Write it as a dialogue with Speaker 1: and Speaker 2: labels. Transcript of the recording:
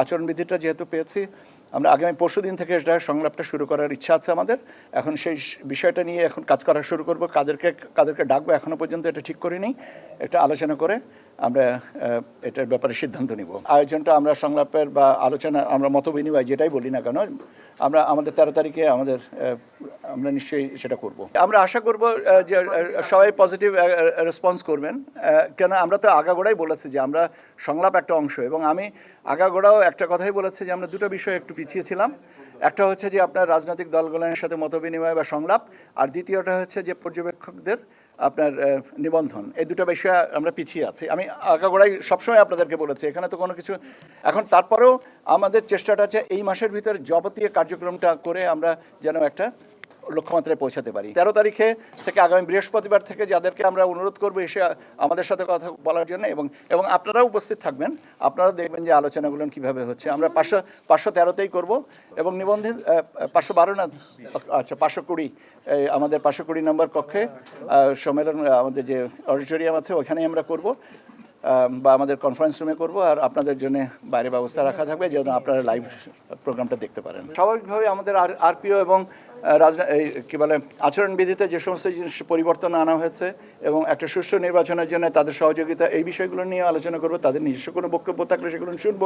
Speaker 1: আচরণবিধিটা যেহেতু পেয়েছি, আমরা আগামী পরশু দিন থেকে এটা সংলাপটা শুরু করার ইচ্ছা আছে আমাদের। এখন সেই বিষয়টা নিয়ে এখন কাজ করা শুরু করব। কাদেরকে কাদেরকে ডাকবো, এখনও পর্যন্ত এটা ঠিক করিনি। একটা আলোচনা করে আমরা এটার ব্যাপারে সিদ্ধান্ত নিব। আয়োজনটা আমরা সংলাপের বা আলোচনা, আমরা মত বিনিময় যেটাই বলি না কেন, আমরা আমাদের তেরো তারিখে আমাদের আমরা নিশ্চয়ই সেটা করব। আমরা আশা করব যে সবাই পজিটিভ রেসপন্স করবেন। কেন, আমরা তো আগাগোড়াই বলেছি যে, আমরা সংলাপ একটা অংশ এবং আমি আগাগোড়াও একটা কথাই বলেছি যে, আমরা দুটো বিষয়ে একটু পিছিয়ে ছিলাম। একটা হচ্ছে যে, আপনার রাজনৈতিক দলগুলোর সাথে মত বিনিময় বা সংলাপ। আর দ্বিতীয়টা হচ্ছে যে, পর্যবেক্ষকদের আপনার নিবন্ধন। এই দুটো বিষয়ে আমরা পিছিয়ে আছি। আমি আগাগোড়াই সবসময় আপনাদেরকে বলেছি, এখানে তো কোনো কিছু এখন তারপরেও আমাদের চেষ্টাটা আছে এই মাসের ভিতরে যাবতীয় কার্যক্রমটা করে আমরা যেন একটা লক্ষ্যমাত্রায় পৌঁছাতে পারি। তেরো তারিখে থেকে আগামী বৃহস্পতিবার থেকে যাদেরকে আমরা অনুরোধ করব এসে আমাদের সাথে কথা বলার জন্য এবং এবং আপনারাও উপস্থিত থাকবেন। আপনারা দেখবেন যে আলোচনাগুলো কীভাবে হচ্ছে। আমরা পাঁচশো পাঁচশো তেরোতেই করব এবং নিবন্ধিত পাঁচশো বারো না আচ্ছা পাঁচশো কুড়ি আমাদের পাঁচশো কুড়ি নম্বর কক্ষে সম্মেলন আমাদের যে অডিটোরিয়াম আছে ওখানেই আমরা করব বা আমাদের কনফারেন্স রুমে করব আর আপনাদের জন্য বাইরে ব্যবস্থা রাখা থাকবে যেন আপনারা লাইভ প্রোগ্রামটা দেখতে পারেন। স্বাভাবিকভাবে আমাদের আর আরপিও এবং রাজনা কী বলে, আচরণবিধিতে যে সমস্ত জিনিস পরিবর্তন আনা হয়েছে এবং একটা সুষ্ঠু নির্বাচনের জন্য তাদের সহযোগিতা, এই বিষয়গুলো নিয়ে আলোচনা করব, তাদের নিজস্ব কোনো বক্তব্য থাকলে সেগুলো শুনব।